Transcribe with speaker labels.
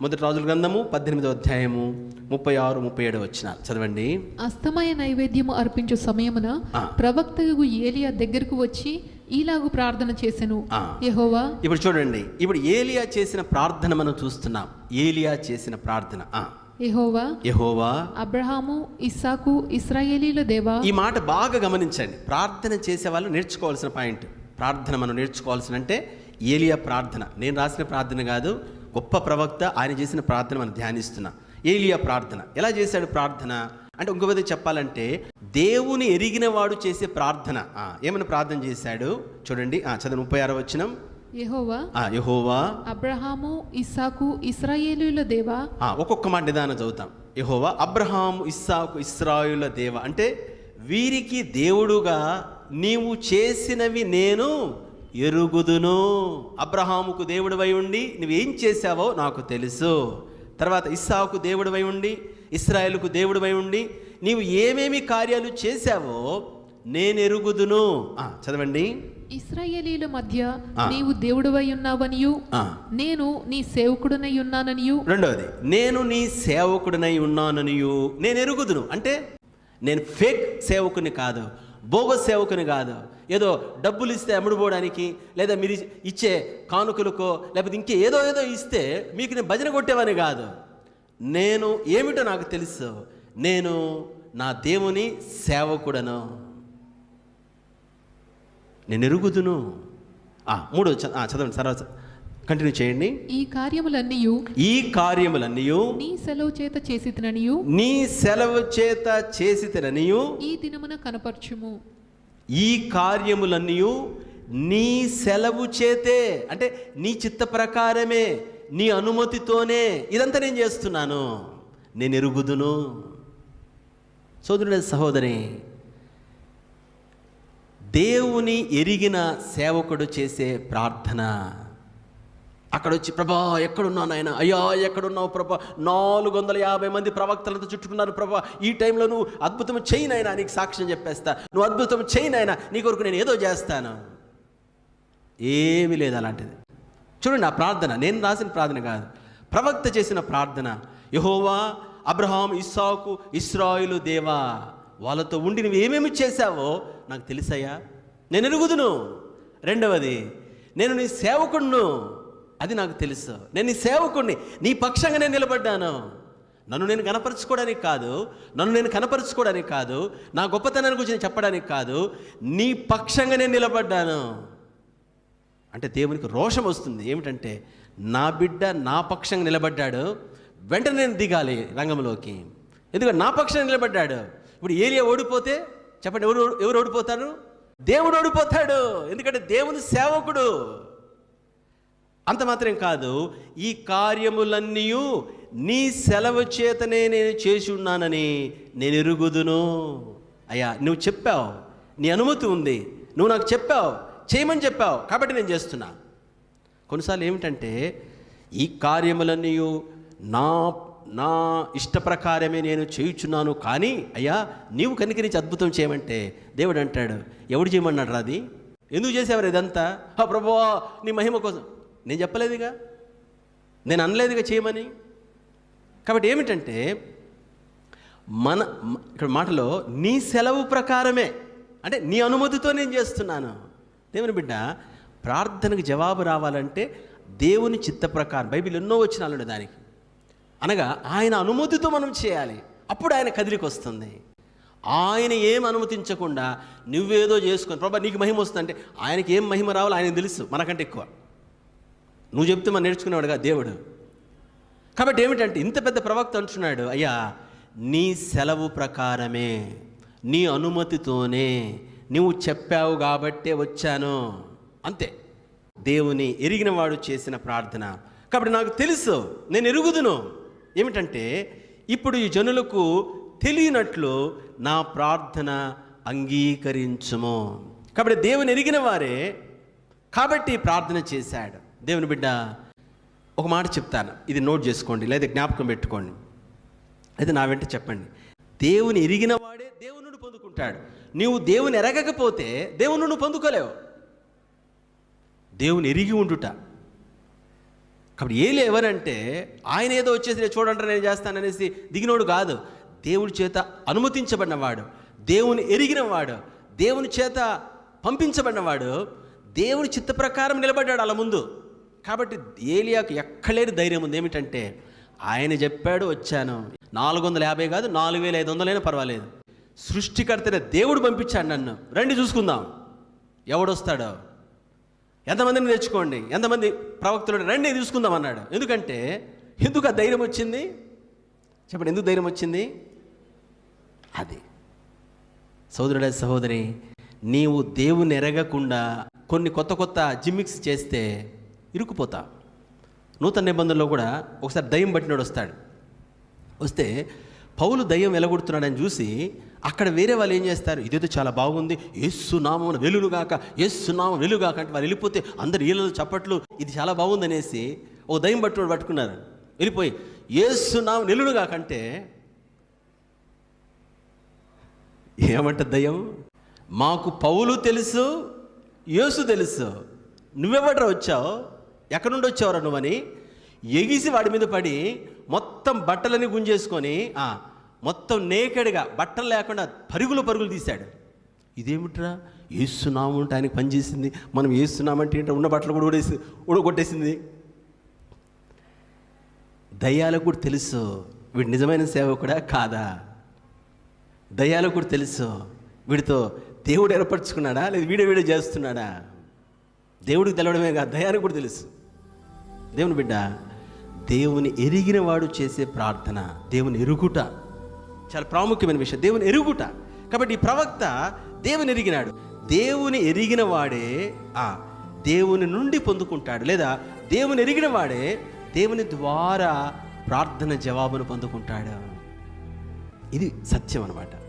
Speaker 1: మొదటి రాజుల గ్రంథము పద్దెనిమిదో అధ్యాయము ముప్పై ఆరు ముప్పై ఏడు వచ్చిన. చదవండి.
Speaker 2: అస్తమయ నైవేద్యము అర్పించు సమయమున. ప్రవక్తకు ఏలియా దగ్గరకు వచ్చి ఈలాగు ప్రార్థన చేసెను.
Speaker 1: ఆ.
Speaker 2: యెహోవా.
Speaker 1: ఇప్పుడు చూడండి. ఇప్పుడు ఏలియా చేసిన ప్రార్థన మనం చూస్తున్నాం. ఏలియా చేసిన ప్రార్థన.
Speaker 2: యెహోవా.
Speaker 1: యెహోవా.
Speaker 2: అబ్రహాము ఇస్సాకు ఇస్రాయేలీల దేవా.
Speaker 1: ఈ మాట బాగా గమనించండి. ప్రార్థన చేసే వాళ్ళు నేర్చుకోవాల్సిన పాయింట్. ప్రార్థన మనం నేర్చుకోవాల్సిన అంటే ఏలియా ప్రార్థన. నేను రాసిన ప్రార్థన కాదు. గొప్ప ప్రవక్త ఆయన చేసిన ప్రార్థన మనం ధ్యానిస్తున్నాం. ఏలియా ప్రార్థన. ఎలా చేశాడు ప్రార్థన? అంటే ఇంకో విధంగా చెప్పాలంటే దేవుని ఎరిగిన వాడు చేసే ప్రార్థన. ఆ, ఏమని ప్రార్థన చేశాడు? చూడండి ఆ, చదువు ముప్పై ఆరో వచ్చినం
Speaker 2: యెహోవా
Speaker 1: ఆ, యెహోవా.
Speaker 2: అబ్రహాము ఇస్సాకు ఇస్రాయేలీల దేవా?
Speaker 1: ఆ, ఒక్కొక్క మాట నిదానం చదువుతాం. యహోవా అబ్రహాము ఇస్సాకు ఇస్రాయుల దేవ. అంటే వీరికి దేవుడుగా నీవు చేసినవి నేను ఎరుగుదును. అబ్రహాముకు దేవుడివై ఉండి నువ్వేం చేశావో నాకు తెలుసు. తర్వాత ఇస్సాకు దేవుడివై ఉండి ఇస్రాయేలుకు దేవుడివై ఉండి నీవు ఏమేమి కార్యాలు చేశావో నేను ఎరుగుదును. ఆ, చదవండి.
Speaker 2: ఇస్రాయేలీల మధ్య. నీవు దేవుడవై ఉన్నావనియు. నేను నీ సేవకుడనై ఉన్నాననియు.
Speaker 1: రెండవది నేను నీ సేవకుడినై ఉన్నాననియు. నేను ఎరుగుదును. అంటే నేను ఫేక్ సేవకుని కాదు. భోగ సేవకుని కాదు. ఏదో డబ్బులు ఇస్తే అమ్ముడుపోవడానికి లేదా మీరు ఇచ్చే కానుకలకో లేకపోతే ఇంకే ఏదో ఏదో ఇస్తే మీకు నేను భజన కొట్టేవాని కాదు. నేను ఏమిటో నాకు తెలుసు. నేను నా దేవుని సేవకుడను. నేను ఎరుగుదును. ఆ, మూడు చదవండి తర్వాత కంటిన్యూ చేయండి.
Speaker 2: ఈ కార్యములన్నీయు
Speaker 1: ఈ కార్యములన్నీయు
Speaker 2: నీ సెలవు చేత చేసితననియు
Speaker 1: నీ సెలవు చేత చేసి తిననియు
Speaker 2: ఈ దినమున కనపరచుము.
Speaker 1: ఈ కార్యములన్నీయు నీ సెలవు చేతే అంటే నీ చిత్త ప్రకారమే నీ అనుమతితోనే ఇదంతా నేను చేస్తున్నాను. నేను ఎరుగుదును. సోదరుడ సహోదరి దేవుని ఎరిగిన సేవకుడు చేసే ప్రార్థన. అక్కడ వచ్చి ప్రభా ఎక్కడున్నావు ఆయన అయ్యా ఎక్కడున్నావు ప్రభా? నాలుగు వందల యాభై మంది ప్రవక్తలతో చుట్టుకున్నారు ప్రభా. ఈ టైంలో నువ్వు అద్భుతం చేయి నాయనా నీకు సాక్ష్యం చెప్పేస్తా. నువ్వు అద్భుతం చేయి నాయనా నీ కొరకు నేను ఏదో చేస్తాను. ఏమీ లేదు అలాంటిది. చూడండి ఆ ప్రార్థన. నేను రాసిన ప్రార్థన కాదు. ప్రవక్త చేసిన ప్రార్థన. యహోవా అబ్రహాం ఇస్సాకు ఇస్రాయిలు దేవా వాళ్ళతో ఉండి నువ్వు ఏమేమి చేశావో నాకు తెలుసయ్యా. నేను ఎరుగుదును. రెండవది నేను నీ సేవకుడును అది నాకు తెలుసు. నేను నీ సేవకుడిని నీ పక్షంగా నేను నిలబడ్డాను. నన్ను నేను కనపరుచుకోవడానికి కాదు నన్ను నేను కనపరుచుకోవడానికి కాదు నా గొప్పతనాన్ని గురించి నేను చెప్పడానికి కాదు నీ పక్షంగా నేను నిలబడ్డాను. అంటే దేవునికి రోషం వస్తుంది. ఏమిటంటే నా బిడ్డ నా పక్షంగా నిలబడ్డాడు వెంటనే నేను దిగాలి రంగంలోకి. ఎందుకంటే నా పక్షంగా నిలబడ్డాడు. ఇప్పుడు ఏలియా ఓడిపోతే చెప్పండి ఎవరు ఎవరు ఓడిపోతారు? దేవుడు ఓడిపోతాడు. ఎందుకంటే దేవుని సేవకుడు. అంత మాత్రం కాదు ఈ కార్యములన్నీ నీ సెలవు చేతనే నేను చేసి ఉన్నానని నేను ఎరుగుదును. అయ్యా నువ్వు చెప్పావు నీ అనుమతి ఉంది. నువ్వు నాకు చెప్పావు చేయమని చెప్పావు కాబట్టి నేను చేస్తున్నా. కొన్నిసార్లు ఏమిటంటే ఈ కార్యములన్నీ నా నా ఇష్ట ప్రకారమే నేను చేయుచున్నాను కానీ అయ్యా నీవు కనికరించి అద్భుతం చేయమంటే దేవుడు అంటాడు ఎవడు చేయమన్నాడు రా అది ఎందుకు చేసేవారు ఇదంతా? ప్రభువా నీ మహిమ కోసం. నేను చెప్పలేదుగా. నేను అనలేదుగా చేయమని. కాబట్టి ఏమిటంటే మన ఇక్కడ మాటలో నీ సెలవు ప్రకారమే అంటే నీ అనుమతితో నేను చేస్తున్నాను. దేవుని బిడ్డ ప్రార్థనకు జవాబు రావాలంటే దేవుని చిత్త ప్రకారం బైబిల్ ఎన్నో వచ్చినాలండి దానికి. అనగా ఆయన అనుమతితో మనం చేయాలి. అప్పుడు ఆయన కదిలికి వస్తుంది ఆయన ఏం అనుమతించకుండా నువ్వేదో చేసుకొని ప్రభా నీకు మహిమ వస్తుందంటే ఆయనకి ఏం మహిమ రావాలో ఆయన తెలుసు మనకంటే ఎక్కువ. నువ్వు చెప్తే మనం నేర్చుకునేవాడుగా? దేవుడు. కాబట్టి ఏమిటంటే ఇంత పెద్ద ప్రవక్త అంటున్నాడు అయ్యా నీ సెలవు ప్రకారమే నీ అనుమతితోనే నువ్వు చెప్పావు కాబట్టే వచ్చాను. అంతే. దేవుని ఎరిగిన వాడు చేసిన ప్రార్థన. కాబట్టి నాకు తెలుసు నేను ఎరుగుదును. ఏమిటంటే ఇప్పుడు ఈ జనులకు తెలియనట్లు నా ప్రార్థన అంగీకరించుము. కాబట్టి దేవుని ఎరిగిన వారే కాబట్టి ప్రార్థన చేశాడు. దేవుని బిడ్డ ఒక మాట చెప్తాను. ఇది నోట్ చేసుకోండి లేదా జ్ఞాపకం పెట్టుకోండి. అయితే నా వెంట చెప్పండి. దేవుని ఎరిగిన వాడే దేవుని పొందుకుంటాడు. నీవు దేవుని ఎరగకపోతే దేవుని పొందుకోలేవు. దేవుని ఎరిగి ఉండుట. కాబట్టి ఏలి ఎవరంటే ఆయన ఏదో వచ్చేసి నేను చూడండి నేను చేస్తాననేసి దిగినోడు కాదు. దేవుడి చేత అనుమతించబడినవాడు. దేవుని ఎరిగినవాడు దేవుని చేత పంపించబడినవాడు. దేవుని చిత్త ప్రకారం నిలబడ్డాడు అలా ముందు. కాబట్టి ఏలియాకు ఎక్కలేని ధైర్యం ఉంది. ఏమిటంటే ఆయన చెప్పాడు వచ్చాను. నాలుగు వందల యాభై కాదు నాలుగు వేల ఐదు వందలైనా పర్వాలేదు. సృష్టికర్తనే దేవుడు పంపించాడు నన్ను. రండి చూసుకుందాం. ఎవడొస్తాడో? ఎంతమందిని తెచ్చుకోండి ఎంతమంది ప్రవక్తలు రండి చూసుకుందాం అన్నాడు. ఎందుకంటే ఎందుకు ఆ ధైర్యం వచ్చింది? చెప్పండి ఎందుకు ధైర్యం వచ్చింది? అది. సోదరుడ సహోదరి నీవు దేవుని ఎరగకుండా కొన్ని కొత్త కొత్త జిమ్మిక్స్ చేస్తే ఇరుక్కుపోతా. నూతన నిబంధనలో కూడా ఒకసారి దయ్యం పట్టినోడు వస్తాడు. వస్తే పౌలు దయ్యం వెలగొడుతున్నాడని చూసి అక్కడ వేరే వాళ్ళు ఏం చేస్తారు? ఇదేదో చాలా బాగుంది. ఏసునామం వెలుగుగాక ఏసునామం వెలుగాక అంటే వాళ్ళు వెళ్ళిపోతే అందరు ఈలలు చప్పట్లు ఇది చాలా బాగుంది అనేసి ఓ దయ్యం పట్టినోడు పట్టుకున్నారు. వెళ్ళిపోయి ఏసు నామం వెలుగుగాకంటే ఏమంట దయ్యం? మాకు పౌలు తెలుసు యేసు తెలుసు. నువ్వెవడ్రా వచ్చావు? ఎక్కడి నుండి వచ్చావురా నువ్వని? ఎగిసి వాడి మీద పడి మొత్తం బట్టలని గుంజేసుకొని మొత్తం నేకెడ్గా బట్టలు లేకుండా పరుగులు పరుగులు తీశాడు. ఇదేమిట్రా? వేస్తున్నాము అంటే ఆయనకి పనిచేసింది మనం వేస్తున్నామంటే ఏంటో ఉన్న బట్టలు కూడా ఊడేసి ఊడగొట్టేసింది దయ్యాలకు కూడా తెలుసు వీడు నిజమైన సేవ కూడా కాదా? దయ్యాలకు కూడా తెలుసు వీడితో దేవుడు ఏర్పరచుకున్నాడా? లేదా వీడే వీడే చేస్తున్నాడా? దేవుడికి తెలవడమే కాదు దయానికి కూడా తెలుసు. దేవుని బిడ్డ దేవుని ఎరిగిన వాడు చేసే ప్రార్థన దేవుని ఎరుగుట చాలా ప్రాముఖ్యమైన విషయం. దేవుని ఎరుగుట. కాబట్టి ఈ ప్రవక్త దేవుని ఎరిగినాడు. దేవుని ఎరిగిన వాడే ఆ దేవుని నుండి పొందుకుంటాడు. లేదా దేవుని ఎరిగిన వాడే దేవుని ద్వారా ప్రార్థన జవాబును పొందుకుంటాడు. ఇది సత్యం అనమాట